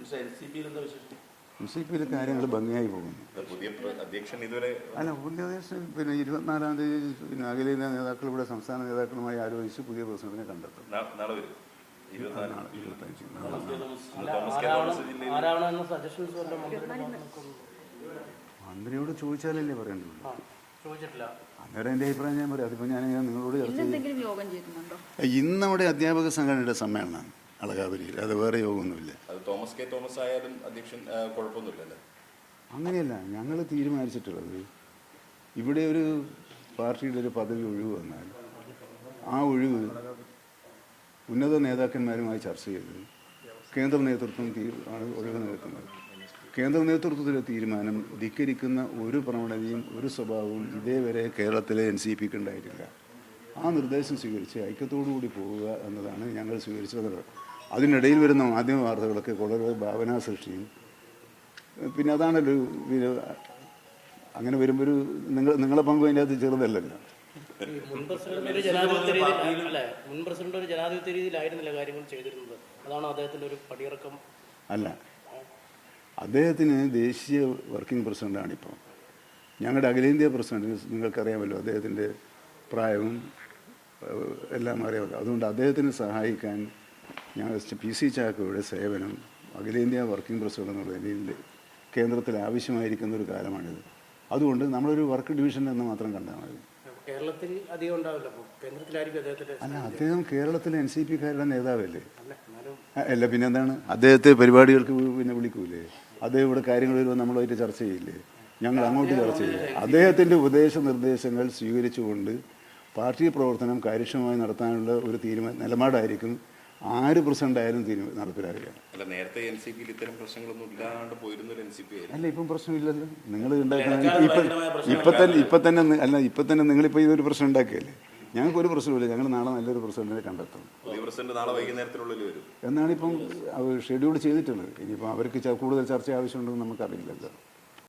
N C പിയിലെ കാര്യങ്ങൾ ഭംഗിയായി പോകുന്നു. അല്ല പുതിയ അധ്യക്ഷൻ പിന്നെ ഇരുപത്തിനാലാം തീയതി പിന്നെ അഖിലേന്ത്യാ നേതാക്കൾ ഇവിടെ സംസ്ഥാന നേതാക്കളുമായി ആലോചിച്ച് പുതിയ പ്രസിഡന്റിനെ കണ്ടെത്തും. മന്ത്രിയുടെ ചോദിച്ചാലല്ലേ പറയേണ്ടത് അന്നേരം എന്റെ അഭിപ്രായം ഞാൻ പറയാം. അതിപ്പോൾ ഞാൻ നിങ്ങളോട് ചർച്ച ചെയ്യും. യോഗം ചേരുന്നുണ്ടോ ഇന്ന് നമ്മുടെ അധ്യാപക സംഘടനയുടെ സമ്മേളനമാണ് അളകാപുരിയിൽ. അത് വേറെ യോഗമൊന്നുമില്ല. തോമസ് കെ തോമസ് ആയാലും അധ്യക്ഷൻ കുഴപ്പമൊന്നുമില്ലല്ലേ. അങ്ങനെയല്ല ഞങ്ങൾ തീരുമാനിച്ചിട്ടുള്ളത് ഇവിടെ ഒരു പാർട്ടിയുടെ ഒരു പദവി ഒഴിവ് വന്നാൽ ആ ഒഴിവ് ഉന്നത നേതാക്കന്മാരുമായി ചർച്ച ചെയ്ത് കേന്ദ്ര നേതൃത്വം ആണ് ഒഴിവ് നേതൃത്വം കേന്ദ്ര നേതൃത്വത്തിലെ തീരുമാനം ധിക്കരിക്കുന്ന ഒരു പ്രവണതയും ഒരു സ്വഭാവവും ഇതേവരെ കേരളത്തിലെ എൻ സി പിക്ക് ഉണ്ടായിട്ടില്ല. ആ നിർദ്ദേശം സ്വീകരിച്ച് ഐക്യത്തോടു കൂടി പോവുക എന്നതാണ് ഞങ്ങൾ സ്വീകരിച്ചത് അതിനിടയിൽ വരുന്ന മാധ്യമ വാർത്തകളൊക്കെ വളരെ ഭാവനാ സൃഷ്ടിയും. പിന്നെ അതാണല്ലോ പിന്നെ അങ്ങനെ വരുമ്പോൾ ഒരു നിങ്ങൾ നിങ്ങളെ പങ്ക് അതിന്റെ അകത്ത് ചെറുതല്ലല്ലോ. മുൻ പ്രസിഡന്റ് ഒരു ജനാധിപത്യ രീതിയിൽ അല്ലെ മുൻ പ്രസിഡന്റ് ഒരു ജനാധിപത്യ രീതിയിലായിരുന്നില്ല കാര്യങ്ങൾ ചെയ്തിരുന്നത്. അതാണ് ഒരു പടിയിറക്കം. അല്ല അദ്ദേഹത്തിന് ദേശീയ വർക്കിംഗ് പ്രസിഡന്റാണിപ്പോൾ ഞങ്ങളുടെ അഖിലേന്ത്യാ പ്രസിഡന്റ് നിങ്ങൾക്കറിയാമല്ലോ അദ്ദേഹത്തിന്റെ പ്രായവും എല്ലാം അറിയാമല്ലോ. അതുകൊണ്ട് അദ്ദേഹത്തിന് സഹായിക്കാൻ ഞങ്ങൾ പി സി ചാക്കോയുടെ സേവനം അഖിലേന്ത്യാ വർക്കിംഗ് പ്രസിഡന്റ് എന്നുള്ള നിലയിൽ കേന്ദ്രത്തിൽ ആവശ്യമായിരിക്കുന്ന ഒരു കാലമാണിത്. അതുകൊണ്ട് നമ്മളൊരു വർക്ക് ഡിവിഷൻ എന്ന് മാത്രം കണ്ടാൽ മതി. കേരളത്തിൽ അധികം ഉണ്ടാവില്ല. അപ്പോൾ കേന്ദ്രത്തിലായിരിക്കും അല്ല അദ്ദേഹം കേരളത്തിലെ എൻ സി പിക്കാരുടെ നേതാവല്ലേ? അല്ല പിന്നെ എന്താണ്? അദ്ദേഹത്തെ പരിപാടികൾക്ക് പിന്നെ വിളിക്കൂലേ? അദ്ദേഹം ഇവിടെ കാര്യങ്ങൾ വരുമ്പോൾ നമ്മളായിട്ട് ചർച്ച ചെയ്യില്ലേ? ഞങ്ങൾ അങ്ങോട്ട് ചർച്ച ചെയ്യില്ലേ? അദ്ദേഹത്തിന്റെ ഉപദേശ നിർദ്ദേശങ്ങൾ സ്വീകരിച്ചുകൊണ്ട് പാർട്ടി പ്രവർത്തനം കാര്യക്ഷമമായി നടത്താനുള്ള ഒരു തീരുമാന നിലപാടായിരിക്കും ആര് പ്രസിഡന്റ് ആയാലും തീരുമാനം നടപ്പിലാക്കുക അല്ല നേരത്തെ എൻ സി പിയിൽ ഇത്തരം പ്രശ്നങ്ങളൊന്നും ഇല്ലാണ്ട് പോയിരുന്ന ഒരു എൻ സി പി ആയിരുന്നു. അല്ല ഇപ്പം പ്രശ്നമില്ലല്ലോ. നിങ്ങൾ ഇപ്പം തന്നെ ഇപ്പം തന്നെ അല്ല ഇപ്പം തന്നെ നിങ്ങളിപ്പോൾ ഇതൊരു പ്രശ്നം ഉണ്ടാക്കിയല്ലേ ഞങ്ങൾക്ക് ഒരു പ്രശ്നമില്ല ഞങ്ങൾ നാളെ നല്ലൊരു പ്രസിഡന്റിനെ കണ്ടെത്തും. പ്രസിഡന്റ് നാളെ വൈകുന്നേരത്തിനുള്ളിൽ വരും. എന്നാണ് ഇപ്പം ഷെഡ്യൂൾ ചെയ്തിട്ടുള്ളത്. ഇനിയിപ്പോൾ അവർക്ക് കൂടുതൽ ചർച്ച ആവശ്യമുണ്ടെന്ന് നമുക്കറിയില്ലല്ലോ.